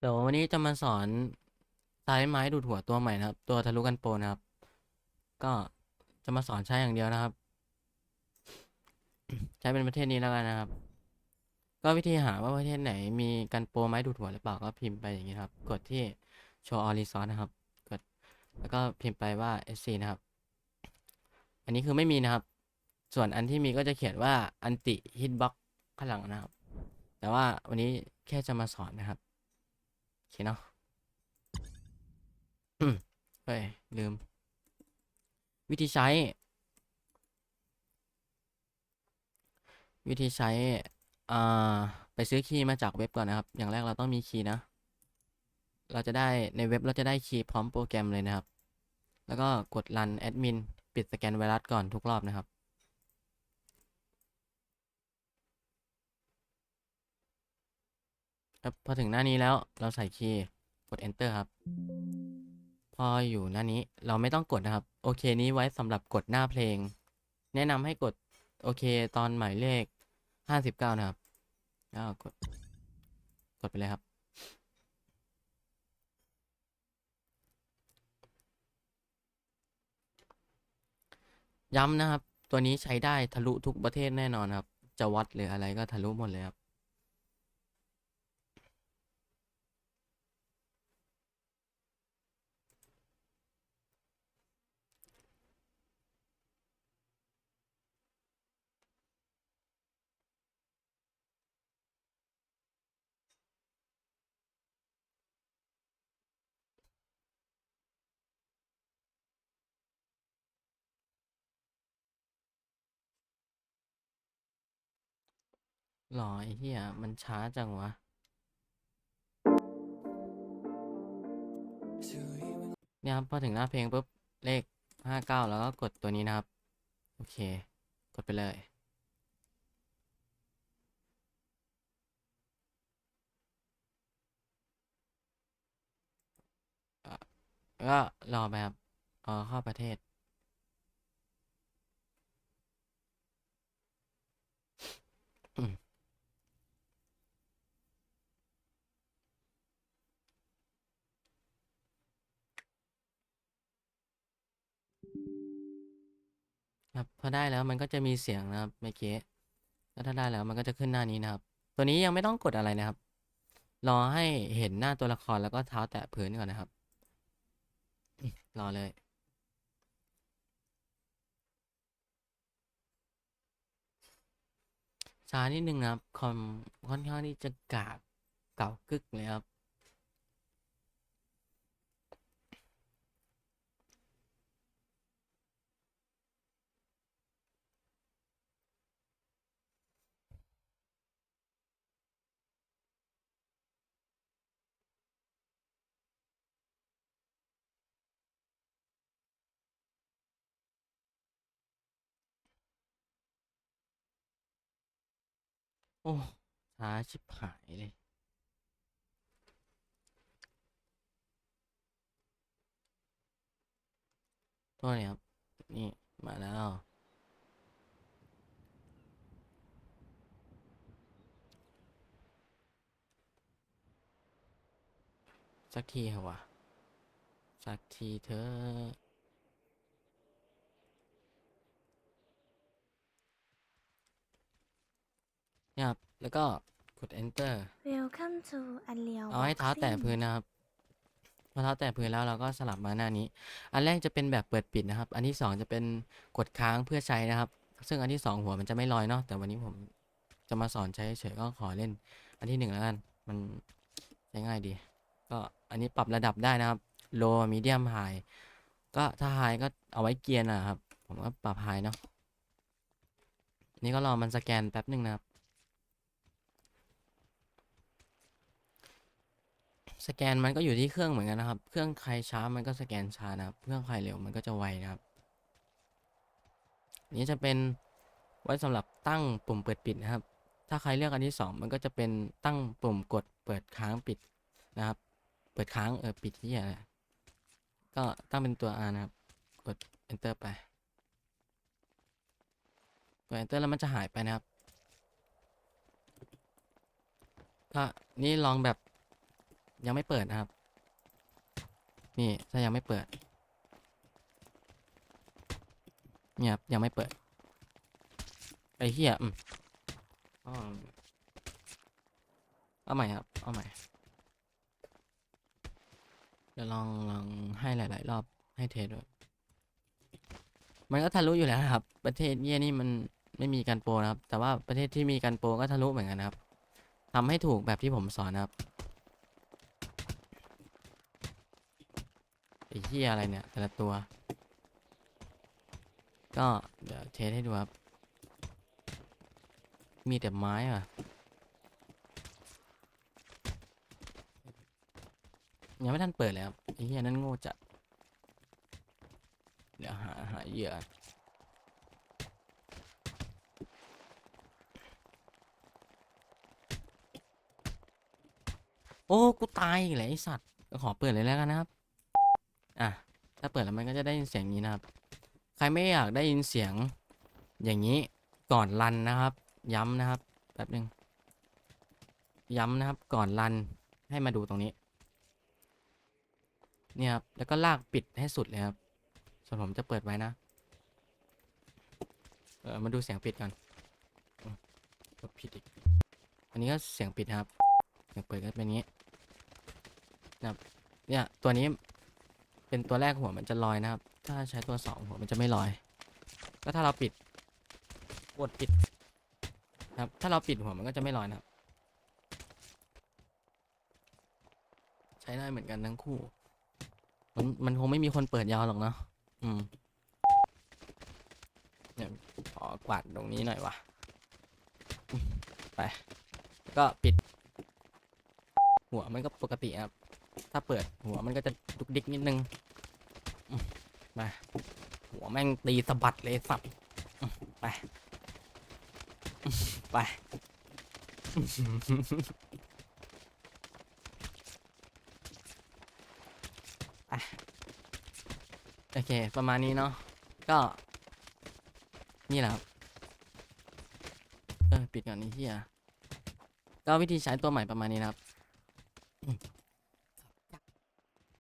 เดี๋ยววันนี้จะมาสอนสายไม้ดูดหัวตัวใหม่นะครับ ตัวทะลุกันโปรนะครับ ก็จะมาสอนใช้อย่างเดียวนะครับ ใช้เป็นประเทศนี้แล้วกันนะครับ ก็วิธีหาว่าประเทศไหนมีกันโปรไม้ดูดหัวหรือเปล่าก็พิมพ์ไปอย่างนี้ครับ กดที่ show all resource นะครับ กด แล้วก็พิมพ์ไปว่า sc นะครับ อันนี้คือไม่มีนะครับ ส่วนอันที่มีก็จะเขียนว่า anti hitbox ข้างหลังนะครับ แต่ว่าวันนี้แค่จะมาสอนนะครับ โอเคเนาะเฮ้ยลืม วิธีใช้ วิธีใช้ อ่า ไปซื้อคีย์มาจากเว็บก่อนนะครับ อย่างแรกเราต้องมีคีย์นะ เราจะได้ในเว็บเราจะได้คีย์พร้อมโปรแกรมเลยนะครับ แล้วก็กดรันแอดมินปิดสแกนไวรัสก่อนทุกรอบนะครับ ครับพอถึงหน้านี้แล้วเราใส่คีย์กด enter ครับ พออยู่หน้านี้เราไม่ต้องกดนะครับ โอเคนี้ไว้สำหรับกดหน้าเพลง แนะนำให้กดโอเคตอนหมายเลขห้าสิบเก้านะครับแล้วกด กดไปเลยครับ ย้ำนะครับ ตัวนี้ใช้ได้ทะลุทุกประเทศแน่นอนครับ จะวัดหรืออะไรก็ทะลุหมดเลยครับ หรอไอ้เหี้ยมันช้าจังวะ เนี่ยครับพอถึงหน้าเพลงปุ๊บ เลขห้าเก้าแล้วก็กดตัวนี้นะครับ โอเค กดไปเลย ก็รอไปครับรอเข้าประเทศ ครับพอได้แล้วมันก็จะมีเสียงนะครับเมื่อกี้แล้วถ้าได้แล้วมันก็จะขึ้นหน้านี้นะครับ ตัวนี้ยังไม่ต้องกดอะไรนะครับ รอให้เห็นหน้าตัวละครแล้วก็เท้าแตะพื้นก่อนนะครับรอเลยช้านิดนึงนะครับคอมค่อนข้างที่จะกากเก่ากึกเลยครับ อ้ช้าชิบหายเลยโทษนะครับ นี่ มาแล้ว สักทีเหรอวะ สักทีเธอะเนี่ยครับ แล้วก็กด enter Welcome to อันเลียวเอาให้เท้าแตะพื้นนะครับพอเท้าแตะพื้นแล้วเราก็สลับมาหน้านี้ อันแรกจะเป็นแบบเปิดปิดนะครับ อันที่สองจะเป็นกดค้างเพื่อใช้นะครับ ซึ่งอันที่สองหัวมันจะไม่ลอยเนาะแต่วันนี้ผมจะมาสอนใช้เฉยๆก็ขอเล่น อันที่หนึ่งแล้วกันมันใช้ง่ายดี ก็อันนี้ปรับระดับได้นะครับ low medium high ก็ถ้า high ก็เอาไว้เกียร์นะครับ ผมก็ปรับ high เนาะนี่ก็รอมันสแกนแป๊บหนึ่งนะครับ สแกนมันก็อยู่ที่เครื่องเหมือนกันนะครับ เครื่องใครช้ามันก็สแกนช้านะครับ เครื่องใครเร็วมันก็จะไวนะครับ นี้จะเป็นไว้สำหรับตั้งปุ่มเปิดปิดนะครับ ถ้าใครเลือกอันที่สองมันก็จะเป็นตั้งปุ่มกดเปิดค้างปิดนะครับ เปิดค้างเออปิดที่อะไรก็ตั้งเป็นตัว R นะครับ กด enter ไป กด enter แล้วมันจะหายไปนะครับก็นี่ลองแบบ ยังไม่เปิดนะครับ นี่ถ้ายังไม่เปิด เนี่ยครับยังไม่เปิด ไอ้เหี้ยอืมอ๋อเอาใหม่ครับ เอาใหม่ เดี๋ยวลองลองให้หลาย ๆ รอบให้เทสด้วยมันก็ทะลุอยู่แล้วนะครับ ประเทศเยี่ยนี่มันไม่มีการโปรนะครับ แต่ว่าประเทศที่มีการโปรก็ทะลุเหมือนกันนะครับทำให้ถูกแบบที่ผมสอนนะครับ ไอ้เหี้ยอะไรเนี่ย แต่ละตัว ก็เดี๋ยวเทสให้ดูครับ มีแต่ไม้อะยังไม่ทันเปิดเลยครับไอ้เหี้ยนั่นโง่จัด เดี๋ยวหาหาเหยื่อโอ้ กูตายอีกแล้วไอสัตว์ ขอเปิดเลยแล้วกันนะครับ อะถ้าเปิดแล้วมันก็จะได้ยินเสียงนี้นะครับ ใครไม่อยากได้ยินเสียงอย่างนี้ก่อนรันนะครับ ย้ำนะครับแป๊บหนึงย้ำนะครับก่อนรันให้มาดูตรงนี้ เนี่ยครับแล้วก็ลากปิดให้สุดเลยครับส่วนผมจะเปิดไว้นะ เออมาดูเสียงปิดกันอืมกดผิดอีก อันนี้ก็เสียงปิดนะครับ เสียงเปิดก็เป็นอย่างนี้นะครับเนี่ยตัวนี้ เป็นตัวแรกหัวมันจะลอยนะครับ ถ้าใช้ตัวสองหัวมันจะไม่ลอย ก็ถ้าเราปิดกดปิดครับถ้าเราปิดหัวมันก็จะไม่ลอยนะครับ ใช้ได้เหมือนกันทั้งคู่ มันมันคงไม่มีคนเปิดยาวหรอกเนาะอืมเนี่ยขอกวาดตรงนี้หน่อยวะไป ก็ปิด หัวมันก็ปกติครับ ถ้าเปิดหัวมันก็จะดุกดิกนิดนึงมาหัวแม่งตีสะบัดเลยสัตว์อืมไป ไปโอเค ประมาณนี้เนาะก็ นี่แหละเออปิดก่อนนี่เฮียก็วิธีใช้ตัวใหม่ประมาณนี้นะครับ